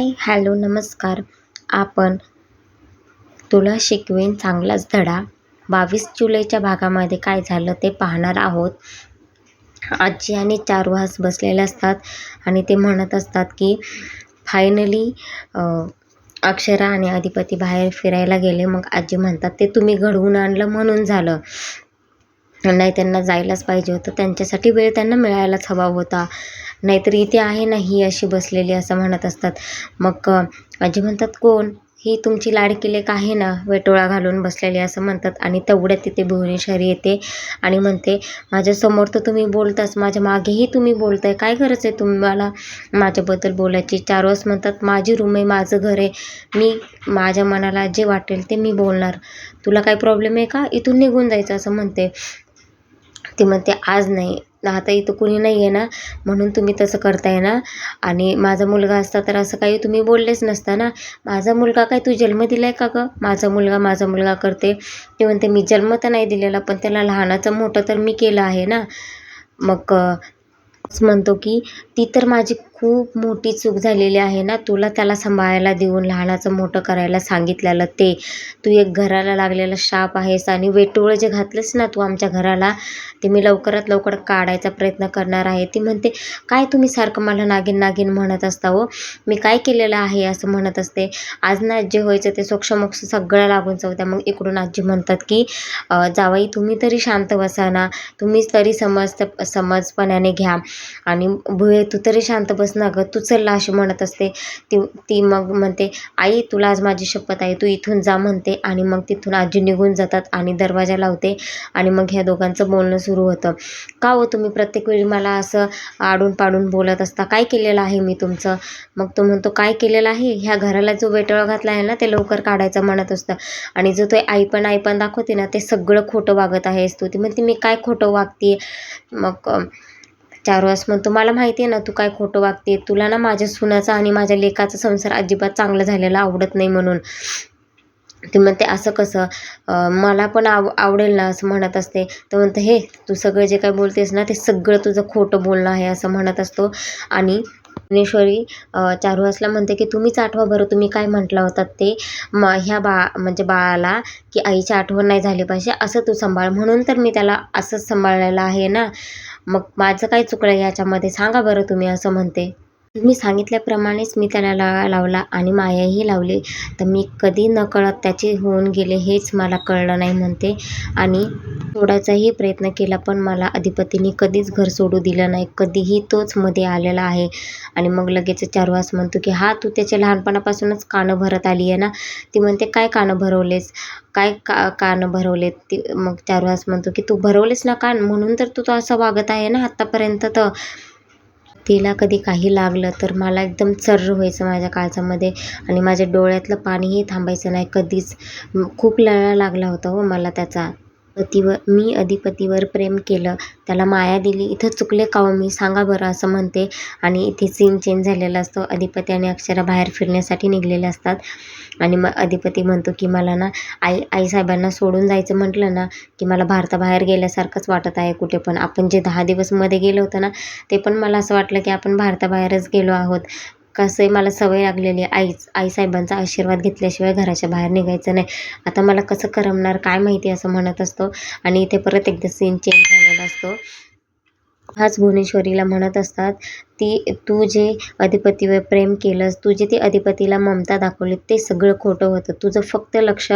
Hi hello नमस्कार. आपण तुला शिकवेन चांगलाच धडा. बावीस जुलैच्या भागामध्ये काय झालं ते पाहणार आहोत. आजी आणि चारुहास बसलेले असतात आणि ते म्हणत असतात की फायनली अक्षरा आणि अधिपती बाहेर फिरायला गेले. मग आजी म्हणतात ते तुम्ही घडवून आणलं म्हणून झालं. नाही त्यांना जायलाच पाहिजे होतं. त्यांच्यासाठी वेळ त्यांना मिळायलाच हवा होता. नाहीतर इथे आहे ना ही अशी बसलेली असं म्हणत असतात. मग आजी म्हणतात कोण? ही तुमची लाडकी लेक आहे ना? वेटोळा घालून बसलेली असं म्हणतात. आणि तेवढ्यात तिथे भुवनेश्वरी येते आणि म्हणते माझ्यासमोर तर तुम्ही बोलताच माझ्या मागेही तुम्ही बोलताय. काय गरज आहे तुम्हाला माझ्याबद्दल बोलायची? चार वाजता म्हणतात माझी रूम आहे माझं घर आहे. मी माझ्या मनाला जे वाटेल ते मी बोलणार. तुला काही प्रॉब्लेम आहे का? इथून निघून जायचं असं म्हणते. ती म्हणते आज नाही. आता इथं कुणी नाही आहे ना म्हणून तुम्ही तसं करताय ना. आणि माझा मुलगा असता तर असं काही तुम्ही बोललेच नसता ना. माझा मुलगा काय तू जन्म दिला आहे का गं? माझा मुलगा माझा मुलगा करते. ते म्हणते मी जन्म तर नाही दिलेला पण त्याला लहानाचं मोठं तर मी केलं आहे ना. मग म्हणतो की ती तर माझी खूप मोठी चूक झालेली आहे ना. तुला त्याला सांभाळायला देऊन लहानाचं मोठं करायला सांगितलेलं ते. तू एक घराला लागलेला शाप आहेस आणि वेटोळं जे घातलंस ना तू आमच्या घराला ते मी लवकरात लवकर काढायचा प्रयत्न करणार आहे. ती म्हणते काय तुम्ही सारखं मला नागिन नागिन म्हणत असता हो? मी काय केलेलं आहे असं म्हणत असते. आज ना जे व्हायचं ते सोक्षमोक्ष सगळं लागून चौथ्या मग इकडून आजी म्हणतात की जावाई तुम्ही तरी शांत बसा ना. तुम्हीच तरी समज समजपणाने घ्या. आणि भुये तू तरी शांत बस ना गं? तू चल अशी म्हणत असते. ती ती मग म्हणते आई तुला आज माझी शपथ आहे. तू इथून जा म्हणते आणि मग तिथून आजी निघून जातात आणि दरवाजा लावते आणि मग ह्या दोघांचं बोलणं सुरू होतं. का हो तुम्ही प्रत्येक वेळी मला असं आडून पाडून बोलत असता? काय केलेलं आहे मी तुमचं? मग तो म्हणतो काय केलेलं आहे? ह्या घराला जो वेटळ घातला आहे ना ते लवकर काढायचं म्हणत असतं. आणि जो तो आई पण आई पण दाखवते ना ते सगळं खोटं वागत आहेस तू. ती म्हणते मी काय खोटं वागते मग चार वाजता म्हणतो. मला माहिती आहे ना तू काय खोटं वागते तुला ना माझ्या सुनाचा आणि माझ्या लेखाचा संसार अजिबात चांगला झालेला आवडत नाही म्हणून. ती म्हणते असं कसं? मला पण आव आवडेल ना असं म्हणत असते. तर म्हणतं हे तू सगळं जे काय बोलतेस ना ते सगळं तुझं खोटं बोलणं आहे असं म्हणत असतो. आणि भुवनेश्वरी चारुहासला म्हणते की तुम्हीच आठवा बरं तुम्ही काय म्हटलं होतात ते? म ह्या बा म्हणजे बाळाला की आईची आठवण नाही झाली पाहिजे असं तू सांभाळ. म्हणून तर मी त्याला असंच सांभाळलेलं आहे ना. मग माझं काय चुकलं याच्यामध्ये सांगा बरं तुम्ही असं म्हणते मी सांगितल्याप्रमाणेच मी त्याला ला लावला आणि मायाही लावली. तर मी कधी नकळत त्याचे होऊन गेले हेच मला कळलं नाही म्हणते. आणि सोडायचाही प्रयत्न केला पण मला अधिपतीने कधीच घर सोडू दिलं नाही. कधीही तोच मध्ये आलेला आहे. आणि मग लगेच चारवास म्हणतो की हा तू त्याच्या लहानपणापासूनच कानं भरत आली आहे ना? ती म्हणते काय कानं भरवलेस? काय का कानं भरवलेत? ती मग चारवास म्हणतो की तू भरवलेस ना कान? म्हणून तर तू तो असं वागत आहे ना आत्तापर्यंत तर. तिला कधी काही लागलं तर मला एकदम चर्र व्हायचं माझ्या काळजामध्ये आणि माझ्या डोळ्यातलं पाणीही थांबायचं नाही. कधीच खूप लळा लागला होता हो मला त्याचा. पतीवर मी अधिपतीवर प्रेम केलं. त्याला माया दिली. इथं चुकले का हो मी सांगा बरं असं म्हणते. आणि इथे सीन चेंज झालेला असतो. अधिपती आणि अक्षरा बाहेर फिरण्यासाठी निघलेले असतात. आणि मग अधिपती म्हणतो की मला ना आई आईसाहेबांना सोडून जायचं म्हटलं ना की मला भारताबाहेर गेल्यासारखंच वाटत आहे कुठे पण. आपण जे दहा दिवसमध्ये गेलो होतो ना ते पण मला असं वाटलं की आपण भारताबाहेरच गेलो आहोत. कसंही मला सवय लागलेली आहे. आईच आईसाहेबांचा आशीर्वाद घेतल्याशिवाय घराच्या बाहेर निघायचं नाही. आता मला कसं करमणार काय माहिती असं म्हणत असतो. आणि इथे परत एकदा सीन चेंज झालेला असतो. हाच भुवनेश्वरीला म्हणत असतात. ती तू जे अधिपतीवर प्रेम केलंस तू जे ती अधिपतीला ममता दाखवली ते सगळं खोटं होतं. तुझं फक्त लक्ष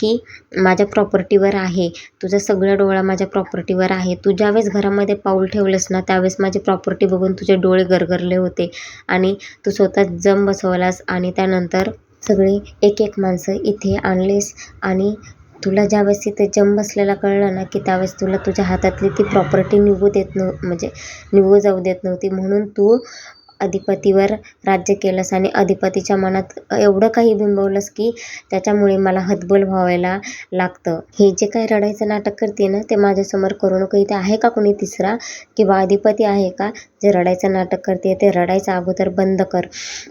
की माझ्या प्रॉपर्टीवर आहे. तुझा सगळा डोळा माझ्या प्रॉपर्टीवर आहे. तू ज्यावेळेस घरामध्ये पाऊल ठेवलंस ना त्यावेळेस माझी प्रॉपर्टी बघून तुझे डोळे गरगरले होते. आणि तू स्वतः जम बसवलास आणि त्यानंतर सगळे एक एक माणसं इथे आणलेस आणि तुला ज्यावेळेस तिथे जम बसलेला कळलं ना की त्यावेळेस तुला तुझ्या हातातली ती प्रॉपर्टी निघू देत नव्ह म्हणजे निघू जाऊ देत नव्हती. म्हणून तू अधिपतीवर राज्य केलंस आणि अधिपतीच्या मनात एवढं काही बिंबवलंस की त्याच्यामुळे मला हतबल व्हावायला लागतं. हे जे काही रडायचं नाटक करते ना ते माझ्यासमोर करू नको. इथे आहे का कोणी तिसरा किंवा अधिपती आहे का? जे रडायचं नाटक करते ते रडायचं अगोदर बंद कर.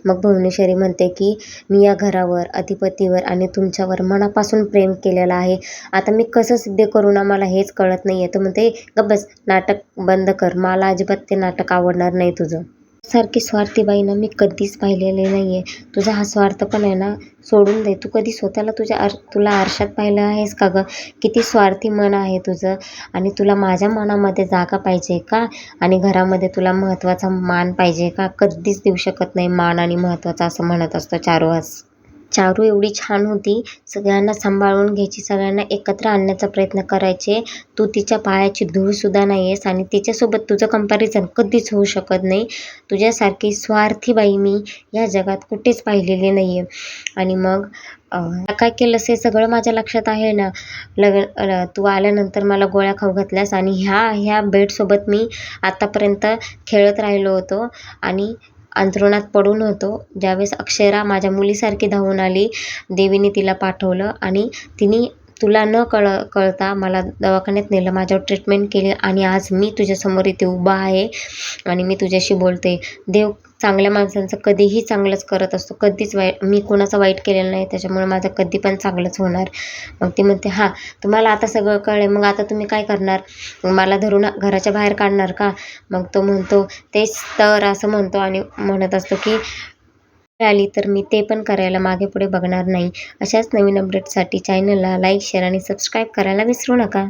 मग भुवनेश्वरी म्हणते की मी या घरावर अधिपतीवर आणि तुमच्यावर मनापासून प्रेम केलेलं आहे. आता मी कसं सिद्ध करू ना? मला हेच कळत नाही आहे तर म्हणते गप्प बस नाटक बंद कर. मला अजिबात ते नाटक आवडणार नाही तुझं. सारखी स्वार्थी बाई ना मी कधीच पाहिलेली नाही आहे तुझा हा स्वार्थ पण आहे ना सोडून दे. तू कधी स्वतःला तुझ्या आर तुला आरशात पाहिलं आहेस का गं? किती स्वार्थी मन आहे तुझं. आणि तुला माझ्या मनामध्ये जागा पाहिजे का? आणि घरामध्ये तुला महत्त्वाचा मान पाहिजे का? कधीच देऊ शकत नाही मान आणि महत्त्वाचा असं म्हणत असतो चारुहास चारू एवढी छान होती. सगळ्यांना सांभाळून घ्यायची सगळ्यांना एकत्र आणण्याचा प्रयत्न करायचे. तू तिच्या पायाची धूळसुद्धा नाही आहेस आणि तिच्यासोबत तुझं कंपॅरिझन कधीच होऊ शकत नाही. तुझ्यासारखी स्वार्थी बाई मी या जगात कुठेच पाहिलेली नाही आहे आणि मग काय केलंस हे सगळं माझ्या लक्षात आहे ना. लग तू आल्यानंतर मला गोळ्या खाऊ घातल्यास आणि ह्या ह्या बेडसोबत मी आतापर्यंत खेळत राहिलो होतो. आणि अंथरुणात पडून होतो. ज्यावेळेस अक्षरा माझ्या मुलीसारखी धावून आली देवीने तिला पाठवलं आणि तिने तुला न कळ कळता मला दवाखान्यात नेलं माझ्यावर ट्रीटमेंट केली आणि आज मी तुझ्यासमोर इथे उभा आहे आणि मी तुझ्याशी बोलते. देव चांगल्या माणसांचं कधीही चांगलंच करत असतो. कधीच वाईट मी कोणाचं वाईट केलेलं नाही त्याच्यामुळे माझं कधी पण चांगलंच होणार. मग ती म्हणते हां तुम्हाला आता सगळं कळलं मग आता तुम्ही काय करणार? मग मला धरून घराच्या बाहेर काढणार का? मग तो म्हणतो तेच तर असं म्हणतो आणि म्हणत असतो की आली तर मी ते पण करायला मागे पुढे बघणार नाही. अशाच नवीन अपडेटसाठी चॅनलला लाईक शेअर आणि सबस्क्राईब करायला विसरू नका.